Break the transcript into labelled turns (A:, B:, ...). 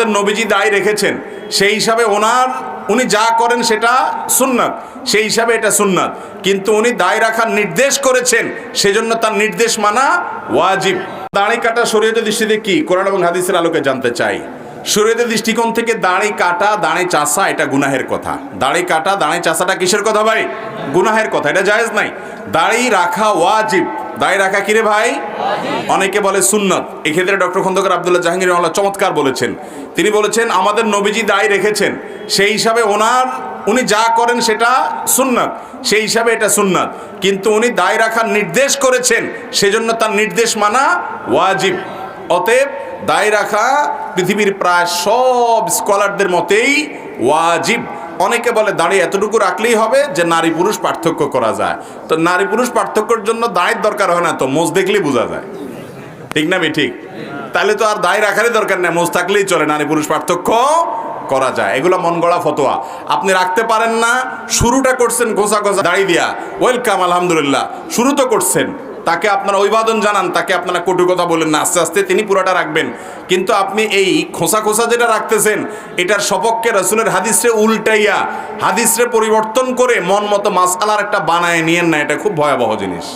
A: আমাদের নবীজি দায় রেখেছেন, সেই হিসাবে ওনার, উনি যা করেন সেটা সুন্নাত, সেই হিসাবে এটা সুন্নাত। কিন্তু উনি দায় রাখার নির্দেশ করেছেন, সেজন্য তার নির্দেশ মানা ওয়াজিব। দাঁড়ি কাটা শরীয়তের দৃষ্টিতে কি? কোরআন এবং হাদিসের আলোকে জানতে চাই। শরীয়তের দৃষ্টিকোণ থেকে দাড়ি কাটা, দাড়ি চাষা, এটা গুনাহের কথা। দাঁড়ি কাটা, দাড়ি চাষাটা কিসের কথা ভাই? গুনাহের কথা, এটা জায়েজ নাই। দাড়ি রাখা ওয়াজিব। দাড়ি রাখা কিরে ভাই? অনেকে বলে সুন্নত। এক্ষেত্রে ডক্টর খন্দকার আবদুল্লাহ জাহাঙ্গীর রহমাল্লাহ চমৎকার বলেছেন। তিনি বলেছেন, আমাদের নবীজি দায় রেখেছেন। সেই হিসাবে ওনার, উনি যা করেন সেটা সুন্নাত। সেই হিসাবে এটা সুন্নাত। কিন্তু উনি দায় রাখার নির্দেশ করেছেন। সেজন্য তার নির্দেশ মানা ওয়াজিব। অতএব দায় রাখা পৃথিবীর প্রায় সব স্কলারদের মতেই ওয়াজিব। অনেকে বলে দাঁড়িয়ে এতটুকু রাখলেই হবে যে নারী পুরুষ পার্থক্য করা যায়। তো নারী পুরুষ পার্থক্যর জন্য দাঁড়ের দরকার হয় না তো, মোজ দেখলেই বোঝা যায়। ঠিক না ঠিক তাহলে তো আর দায় রাখারই দরকার নেই, মোজ থাকলেই চলে, নারী পুরুষ পার্থক্য করা যায়। এগুলো মন গড়া ফতোয়া। আপনি রাখতে পারেন না, শুরুটা করছেন ঘোষা ঘোষা দাড়ি দিয়া। ওয়েলকাম, আলহামদুলিল্লাহ। শুরু তো করছেন। তাকে আপনারা অভিবাদন জানান, তাকে আপনারা কটু কথা বলেন না, আস্তে আস্তে তিনি পুরোটা রাখবেন। কিন্তু আপনি এই খোসা খোসা যেটা রাখতেছেন, এটার সপক্ষে রসুলের হাদিসরে উল্টাইয়া হাদিসরে পরিবর্তন করে মন মতো মাসালার একটা বানায় নিয়েন না, এটা খুব ভয়াবহ জিনিস।